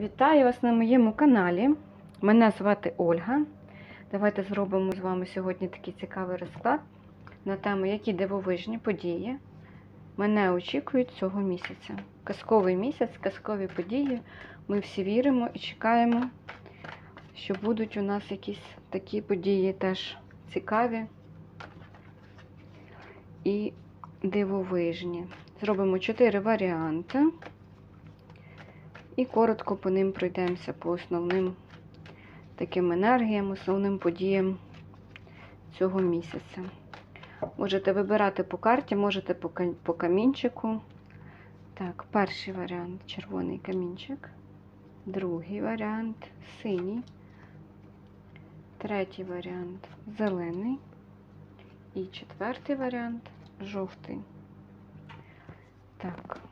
Вітаю вас на моєму каналі. Мене звати Ольга. Давайте зробимо з вами сьогодні такий цікавий розклад на тему, які дивовижні події мене очікують цього місяця. Казковий місяць, казкові події. Ми всі віримо і чекаємо, що будуть у нас якісь такі події теж цікаві і дивовижні. Зробимо чотири варіанти. І коротко по ним пройдемося по основним таким енергіям, основним подіям цього місяця. Можете вибирати по карті, можете по, камінчику. Так, перший варіант червоний камінчик. Другий варіант синій. Третій варіант зелений. І четвертий варіант жовтий. Так.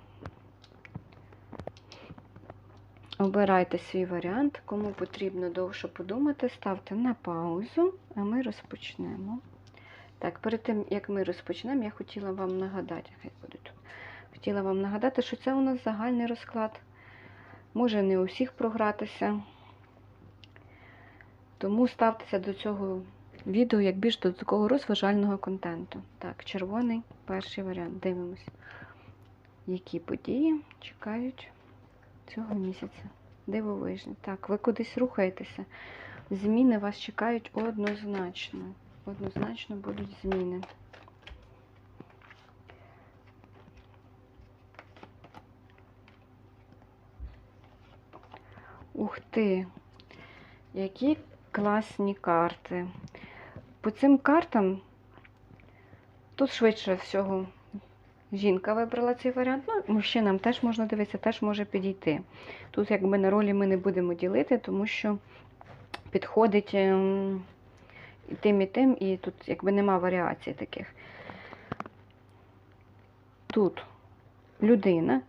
Обирайте свій варіант. Кому потрібно довше подумати, ставте на паузу, а ми розпочнемо. Так, перед тим, як ми розпочнемо, я хотіла вам нагадати, хай буде тут. Хотіла вам нагадати, що це у нас загальний розклад. Може не у всіх програтися. Тому ставтеся до цього відео як більш до такого розважального контенту. Так, червоний перший варіант. Дивимось, які події чекають цього місяця. Дивовижні. Так, ви кудись рухаєтеся. Зміни вас чекають однозначно. Однозначно будуть зміни. Ух ти! Які класні карти. По цим картам тут швидше всього жінка вибрала цей варіант. Ну, мужчинам теж можна дивитися, теж може підійти. Тут, якби на ролі ми не будемо ділити, тому що підходить ем, і тим, і тим, і тут якби нема варіацій таких. Тут людина,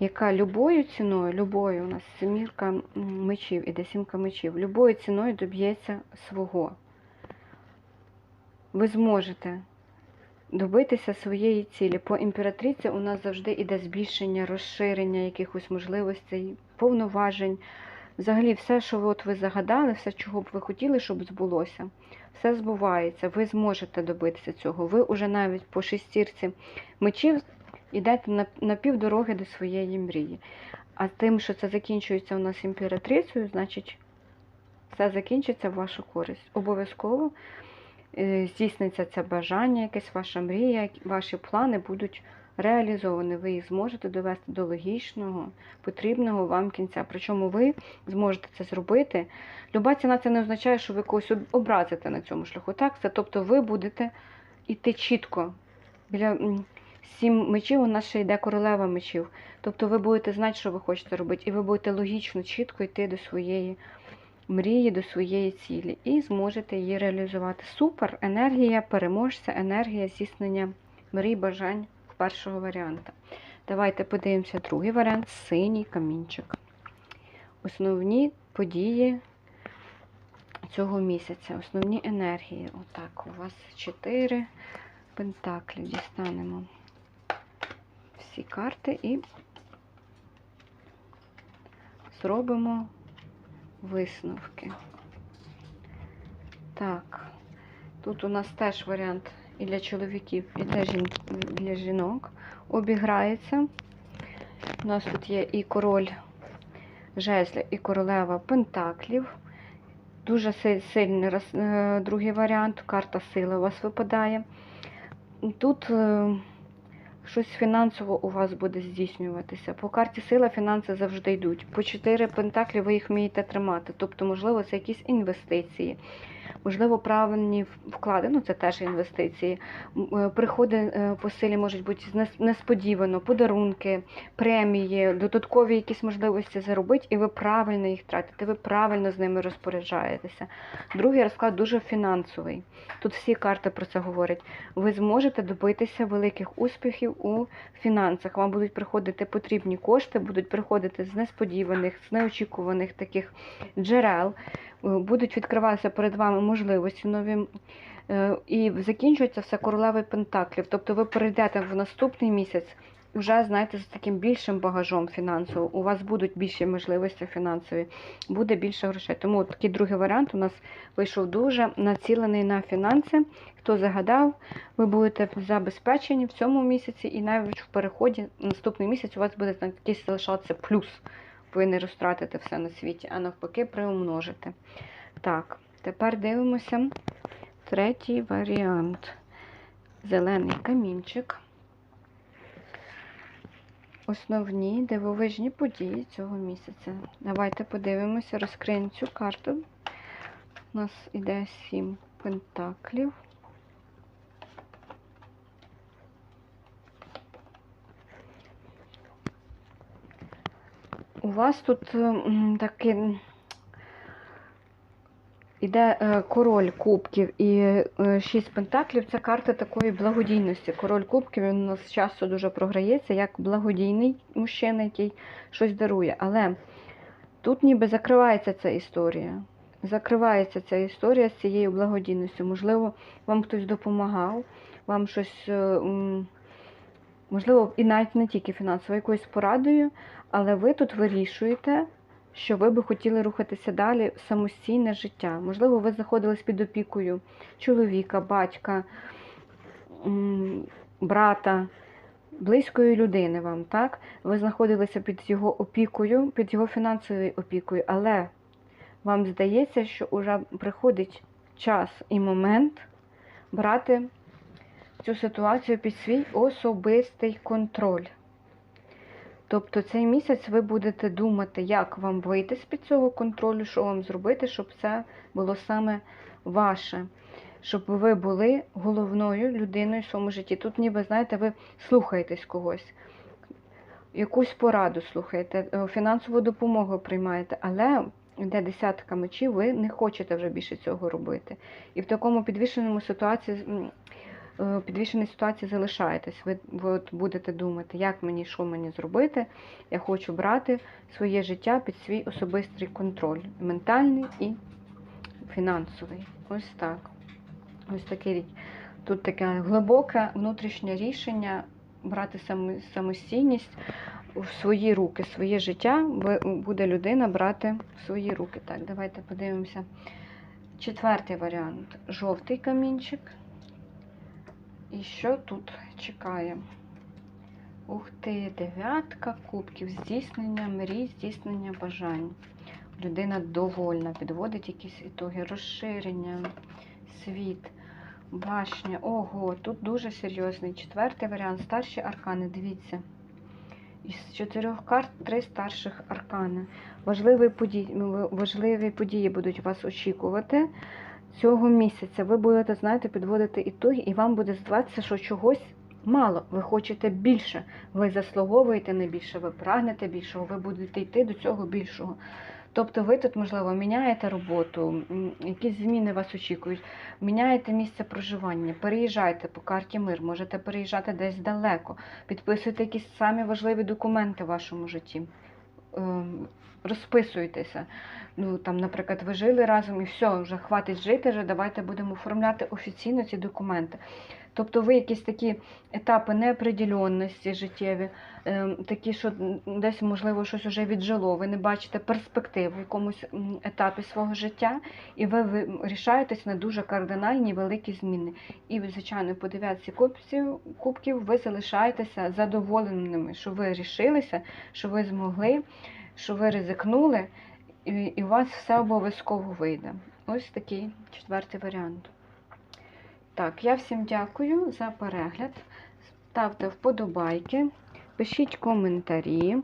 яка любою ціною, любою, у нас семірка м, мечів іде сімка мечів, любою ціною доб'ється свого. Ви зможете добитися своєї цілі. По імператриці у нас завжди йде збільшення, розширення якихось можливостей, повноважень. Взагалі, все, що от ви загадали, все, чого б ви хотіли, щоб збулося, все збувається. Ви зможете добитися цього. Ви вже навіть по шестірці мечів йдете на, на півдороги до своєї мрії. А тим, що це закінчується у нас імператрицею, значить, все закінчиться в вашу користь. Обов'язково здійсниться це бажання, якась ваша мрія, ваші плани будуть реалізовані. Ви їх зможете довести до логічного, потрібного вам кінця. Причому ви зможете це зробити. Люба ціна це не означає, що ви когось образите на цьому шляху. Так, це тобто ви будете йти чітко. Біля сім мечів у нас ще йде королева мечів. Тобто ви будете знати, що ви хочете робити, і ви будете логічно, чітко йти до своєї мрії, до своєї цілі, і зможете її реалізувати. Супер! Енергія переможця, енергія здійснення мрій, бажань першого варіанта. Давайте подивимося другий варіант синій камінчик. Основні події цього місяця, основні енергії. Отак, у вас чотири пентаклі. Дістанемо всі карти і зробимо висновки. Так, тут у нас теж варіант і для чоловіків, і для, жін... для жінок обіграється. У нас тут є і король жезля, і королева пентаклів. Дуже сильний е, другий варіант. Карта сили у вас випадає. Тут е, щось фінансово у вас буде здійснюватися. По карті сила фінанси завжди йдуть. По 4 пентаклі ви їх вмієте тримати. Тобто, можливо, це якісь інвестиції, можливо, правильні вклади, ну це теж інвестиції. Е, Приходи е, по силі можуть бути несподівано, подарунки, премії, додаткові якісь можливості заробити, і ви правильно їх тратите, ви правильно з ними розпоряджаєтеся. Другий розклад дуже фінансовий. Тут всі карти про це говорять. Ви зможете добитися великих успіхів у фінансах. Вам будуть приходити потрібні кошти, будуть приходити з несподіваних, з неочікуваних таких джерел. Е, Будуть відкриватися перед вами можливості нові. Е, І закінчується все королевою пентаклів. Тобто ви перейдете в наступний місяць вже, знаєте, з таким більшим багажом фінансовим. У вас будуть більші можливості фінансові, буде більше грошей. Тому такий другий варіант у нас вийшов дуже націлений на фінанси. Хто загадав, ви будете забезпечені в цьому місяці, і навіть в переході наступний місяць у вас буде якийсь залишатися плюс. Ви не розтратите все на світі, а навпаки, приумножите. Так, тепер дивимося третій варіант. Зелений камінчик. Основні дивовижні події цього місяця. Давайте подивимося, розкриємо цю карту. У нас іде сім пентаклів. У вас тут м, такий іде е, король кубків і е, шість пентаклів це карта такої благодійності. Король кубків він у нас часто дуже програється як благодійний мужчина, який щось дарує. Але тут ніби закривається ця історія. Закривається ця історія з цією благодійністю. Можливо, вам хтось допомагав, вам щось, е, можливо, і навіть не тільки фінансово, якоюсь порадою, але ви тут вирішуєте, що ви би хотіли рухатися далі в самостійне життя. Можливо, ви знаходились під опікою чоловіка, батька, брата, близької людини вам, так? Ви знаходилися під його опікою, під його фінансовою опікою, але вам здається, що вже приходить час і момент брати цю ситуацію під свій особистий контроль. Тобто цей місяць ви будете думати, як вам вийти з-під цього контролю, що вам зробити, щоб це було саме ваше, щоб ви були головною людиною в своєму житті. Тут, ніби, знаєте, ви слухаєтесь когось, якусь пораду слухаєте, е, фінансову допомогу приймаєте, але де десятка мечів, ви не хочете вже більше цього робити. І в такому підвішеному ситуації підвішеній ситуації залишаєтесь. Ви, ви от будете думати, як мені, що мені зробити. Я хочу брати своє життя під свій особистий контроль, ментальний і фінансовий. Ось так. Ось такий річ. Тут таке глибоке внутрішнє рішення брати самостійність в свої руки, своє життя буде людина брати в свої руки. Так, давайте подивимося. Четвертий варіант жовтий камінчик. І що тут чекає? Ух ти, дев'ятка кубків, здійснення мрій, здійснення бажань. Людина довольна, підводить якісь ітоги, розширення, світ, башня. Ого, тут дуже серйозний. Четвертий варіант старші аркани. Дивіться. Із чотирьох карт три старших аркани. Важливі події, важливі події будуть вас очікувати цього місяця. Ви будете, знаєте, підводити ітоги, і вам буде здаватися, що чогось мало. Ви хочете більше. Ви заслуговуєте на більше, ви прагнете більшого, ви будете йти до цього більшого. Тобто ви тут, можливо, міняєте роботу, якісь зміни вас очікують, міняєте місце проживання, переїжджаєте по карті мир, можете переїжджати десь далеко, підписуєте якісь самі важливі документи в вашому житті. Ем, Розписуєтеся. Ну, там, наприклад, ви жили разом і все, вже хватить жити, вже давайте будемо оформляти офіційно ці документи. Тобто ви якісь такі етапи неопределенності життєві, ем, такі, що десь, можливо, щось вже віджило, ви не бачите перспектив в якомусь етапі свого життя, і ви, рішаєтесь на дуже кардинальні великі зміни. І, звичайно, по дев'ятці кубків, ви залишаєтеся задоволеними, що ви рішилися, що ви змогли, що ви ризикнули, і у вас все обов'язково вийде. Ось такий четвертий варіант. Так, я всім дякую за перегляд. Ставте вподобайки, пишіть коментарі.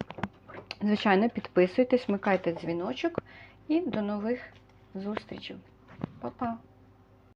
Звичайно, підписуйтесь, вмикайте дзвіночок і до нових зустрічей. Па-па!